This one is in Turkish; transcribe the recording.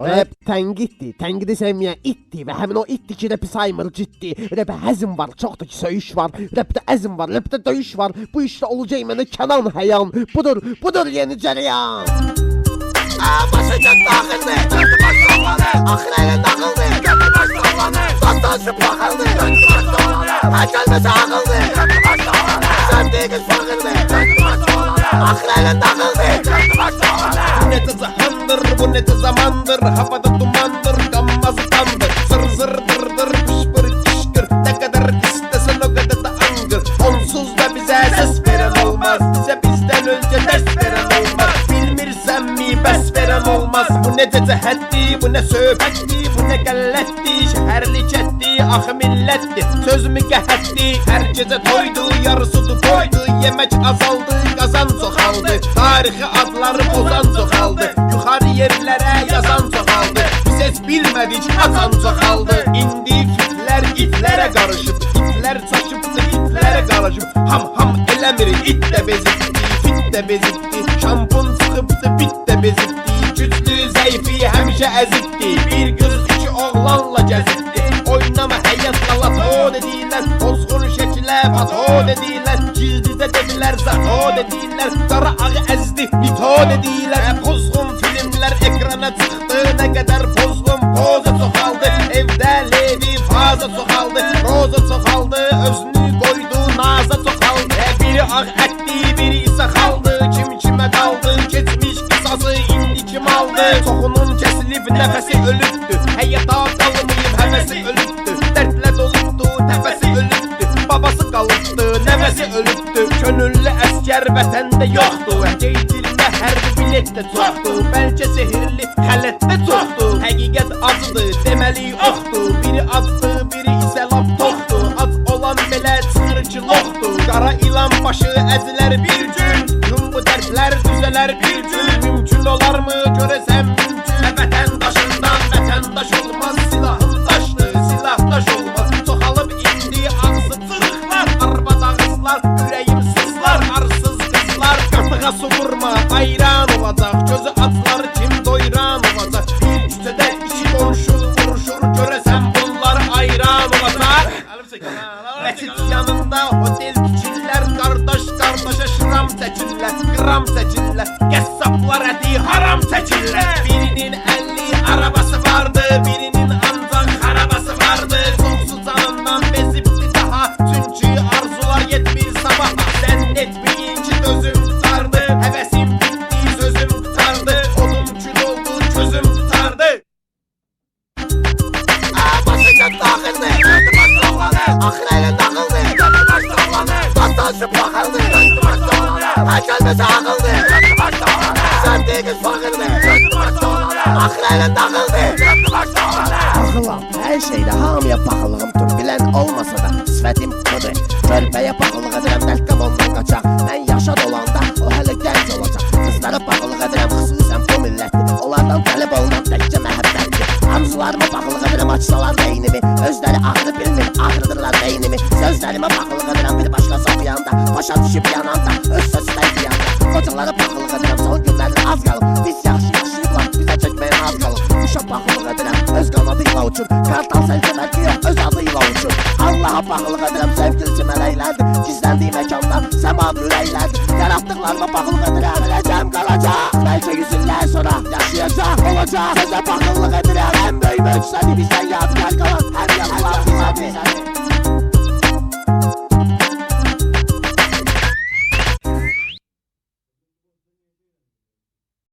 Rap tənqiddir, tənqidi sevməyən itdir və həmin o itdir ki, rapi saymır ciddi. Rapə həzm var, çoxdur ki, söyüş var, rapdə əzm var, rapdə döyüş var. Bu işdə olacaq mənə Kənan həyan. Budur, budur yeni cərəyan. Başıca dağıldı, götü baş dolanı Axır elə dağıldı, götü baş dolanı Satdan şu baxıldı, götü baş dolanı Hər gəlməsə ağıldı, götü baş dolanı Sevdiğiniz fağırdı, götü baş dolanı Axır elə dağıldı, götü baş dolanı Bu ne zamandır, bu ne zamandır. Havada dumandır, gammazı kandır Zır zır dır dır, pışpır kışkır. Ne kadar istesen o kadar da angır. Onsuz da bize ses veren olmaz. Bize bizden önce ders veren olmaz. Bilmirsen mi bes veren olmaz? Bu ne cehətti, bu ne söhbətti Bu ne gəllətti, şəhərli kətti Axı millətdir, söz mü qəhətdi Hər gecə toydu, yarısıdı boydu Yemək azaldı, qazan Yerlərə yazan çoxaldı Biz heç bilmədik, açan çoxaldı İndi fitlər itlərə qarışıb İtlər çaşıbdı, itlərə qarışıb Ham ham eləmir, it də bezibdi Fit də bezibdi, şampun çıxıbdı Bit də bezibdi, güclü, zəifi həmişə əzibdi Bir qız iki oğlanla gəzibdi Oynama həyatla lato dedilər Pozğun şəkilə pato dedilər Gizlidə dedilər zato dedilər Qara ağı əzdi dedilər Hə, Pozğun filmlər ekrana çıxdı Nə qədər pozğun poza çoxaldı Evdə levi faza çoxaldı Roza çoxaldı özünü qoydu naza çoxaldı Hə, Biri ağ ətdi biri isə xaldı Kim kimə qaldı keçmiş qısası indi kim aldı. Çoxunun kəsilib nəfəsi ölübdü Həyata qalmayıb həvəsi ölübdü Dərdlə dolubdu təfəsi ölübdü Babası qalıbdı nəvəsi ölübdü Könüllü əskər vətəndə yoxdur Geydirmə hərbi bilet də çoxdur Bəlkə sehirli xələt də çoxdur Həqiqət acıdır deməli oxdur Biri acdı biri isə lap toxdur Ac olan belə çıxır ki loxdur Qara ilan başı əzilər bir gün. Gün bu dərdlər düzələr bir gün. Mümkün olarmı görəsən mümkün. Hə, Vətəndaşından vətəndaş olmaz. Silahın daşlı silah daş olmaz. Çoxalıb indi ağzı cırıqlar Arvad ağızlar ürəyim gözü açlar kim doyran olacaq Bir küçədə iki qonşu vuruşur Görəsən bunlar ayran olacaq Məsid yanında otel tikirlər Qardaş qardaşa şıram çəkirlər Qram çəkirlər Axıya dağıldı Gəlmə başlandı Dastaşı baxıldı Gözüm açdı Əşəlməsə ağıldı Gözüm açdı Sən deyiz fağırdı Gözüm açdı Axıya dağıldı Gözüm açdı Ağılam, hər şeydə hamıya pahalığım Türkbilən olmasa da sifətim budur Körpəyə pahalıq edirəm, dəlqəm ondan qaçaq Mən yaşa dolanda, o hələ gənc olacaq Qızlara pahalıq edirəm, xüsusən bu millətdir Onlardan tələb olunan təkcə məhəbbətdir Arzularıma pahalıq edirəm, açsalar beynimi Özləri ağrı bilmir ağrıdırlar beynimi. Sözlərimə baxılıq edirəm, bir başqası oxuyanda. Başa düşüb yananda, öz sözlər deyəndə. Qocalara baxılıq edirəm, son günlərdə az qalıb. Biz yaxşı yaşayıblar, bizə çəkməyə az qalıb. Quşa baxılıq edirəm, öz qanadıyla uçur. Qartal səlcəmər diyor, öz adıyla uçur. Allaha baxılıq edirəm, sevgilisi mələklərdir. Gizləndiyi məkanlar, səmadı ürəklərdir. Yaratdıqlarıma baxılıq edirəm, öləcəm, qalacaq. Bəlkə yüz illər sonra yaşayacaq, olacaq. Sözə baxılıq edirəm, ən böyük möcüzədir bizdən yadigar qalan.